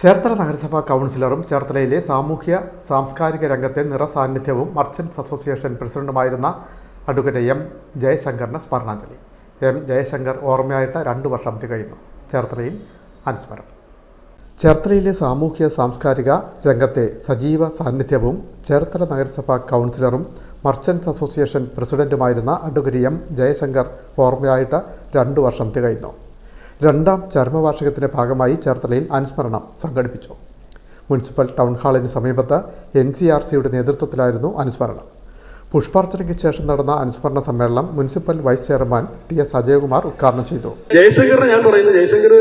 ചേർത്തല നഗരസഭാ കൗൺസിലറും ചേർത്തലയിലെ സാമൂഹ്യ സാംസ്കാരിക രംഗത്തെ നിറസാന്നിധ്യവും മർച്ചൻസ് അസോസിയേഷൻ പ്രസിഡന്റുമായിരുന്ന അഡ്വക്കേറ്റ് എം ജയശങ്കറിന് സ്മരണാഞ്ജലി. എം ജയശങ്കർ ഓർമ്മയായിട്ട് രണ്ട് വർഷം തികയുന്നു. ചേർത്തലയിൽ അനുസ്മരണം ചേർത്തലയിലെ സാമൂഹ്യ സാംസ്കാരിക രംഗത്തെ സജീവ സാന്നിധ്യവും ചേർത്തല നഗരസഭാ കൗൺസിലറും മർച്ചൻസ് അസോസിയേഷൻ പ്രസിഡന്റുമായിരുന്ന അഡ്വക്കേറ്റ് എം ജയശങ്കർ ഓർമ്മയായിട്ട് രണ്ട് വർഷം തികയുന്നു. രണ്ടാം ചരമവാർഷികത്തിന്റെ ഭാഗമായി ചേർത്തലയിൽ അനുസ്മരണം സംഘടിപ്പിച്ചു. മുനിസിപ്പൽ ടൗൺ ഹാളിന് സമീപത്ത് എൻ സി ആർ സിയുടെ നേതൃത്വത്തിലായിരുന്നു അനുസ്മരണം. പുഷ്പാർച്ചനയ്ക്ക് ശേഷം നടന്ന അനുസ്മരണ സമ്മേളനം municipal vice chairman T S Ajayakumar ഉദ്ഘാടനം ചെയ്തു. ജയശങ്കർ ഞാൻ പറയുന്നത് ജയശങ്കർ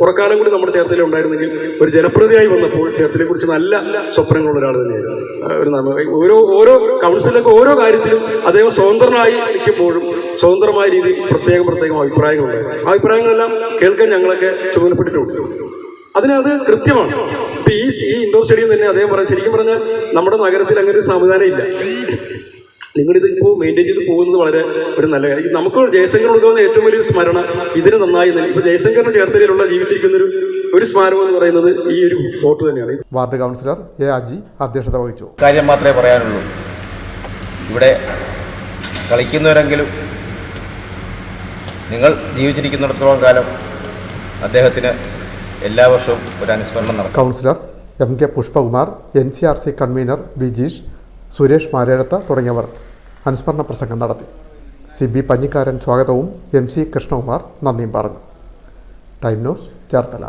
കുറക്കാലം കൂടി നമ്മുടെ ചേർത്തല ഉണ്ടായിരുന്നെങ്കിൽ ഒരു ജനപ്രതിയായി വന്നപ്പോൾ ചേർത്തലയെ കുറിച്ച് നല്ല സ്വപ്നങ്ങളുള്ള ഒരാൾ തന്നെയായിരുന്നു. ഒരു ഓരോ ഓരോ കൗൺസിലൊക്കെ ഓരോ കാര്യത്തിലും അദ്ദേഹം സ്വതന്ത്രനായി നിൽക്കുമ്പോഴും സ്വതന്ത്രമായ രീതിയിൽ പ്രത്യേകം പ്രത്യേകം അഭിപ്രായങ്ങളുണ്ടായിരുന്നു. ആ അഭിപ്രായങ്ങളെല്ലാം കേൾക്കാൻ ഞങ്ങളൊക്കെ ചുമതലപ്പെട്ടിട്ടുണ്ട്. അതിനത് കൃത്യമാണ്. ഇപ്പൊ ഈ ഈ ഇൻഡോർ സ്റ്റേഡിയം തന്നെ അദ്ദേഹം പറഞ്ഞു ശരിക്കും പറഞ്ഞാൽ നമ്മുടെ നഗരത്തിൽ അങ്ങനെ ഒരു സംവിധാനം ഇല്ല. നിങ്ങളിത് ഇപ്പോൾ മെയിന്റെയിൻ ചെയ്ത് പോകുന്നത് വളരെ ഒരു നല്ല കാര്യം. നമുക്ക് ജയശങ്കർ കൊടുക്കുന്ന ഏറ്റവും വലിയൊരു സ്മരണ ഇതിന് നന്നായി നൽകി ജയശങ്കറിന് ജയശങ്കറിന്റെ ചേർത്തലയിലുള്ള ജീവിച്ചിരിക്കുന്ന ഒരു ഒരു സ്മാരകം എന്ന് പറയുന്നത് ഈ ഒരു വോട്ട് തന്നെയാണ്. വാർഡ് കൗൺസിലർ എ അജി അധ്യക്ഷത വഹിച്ചു. കാര്യം മാത്രമേ പറയാനുള്ളൂ. ഇവിടെ കളിക്കുന്നവരെങ്കിലും നിങ്ങൾ ജീവിച്ചിരിക്കുന്നിടത്തോളം കാലം അദ്ദേഹത്തിന് എല്ലാ വർഷവും ഒരു അനുസ്മരണം നടക്കും. Councillor M K Pushpakumar N C R C convener Bijeesh Suresh Marezhath തുടങ്ങിയവർ. അനുസ്മരണ പ്രസംഗം നടത്തി. സി ബി പഞ്ഞിക്കാരൻ സ്വാഗതവും എം സി കൃഷ്ണകുമാർ നന്ദിയും പറഞ്ഞു. Time news Cherthala.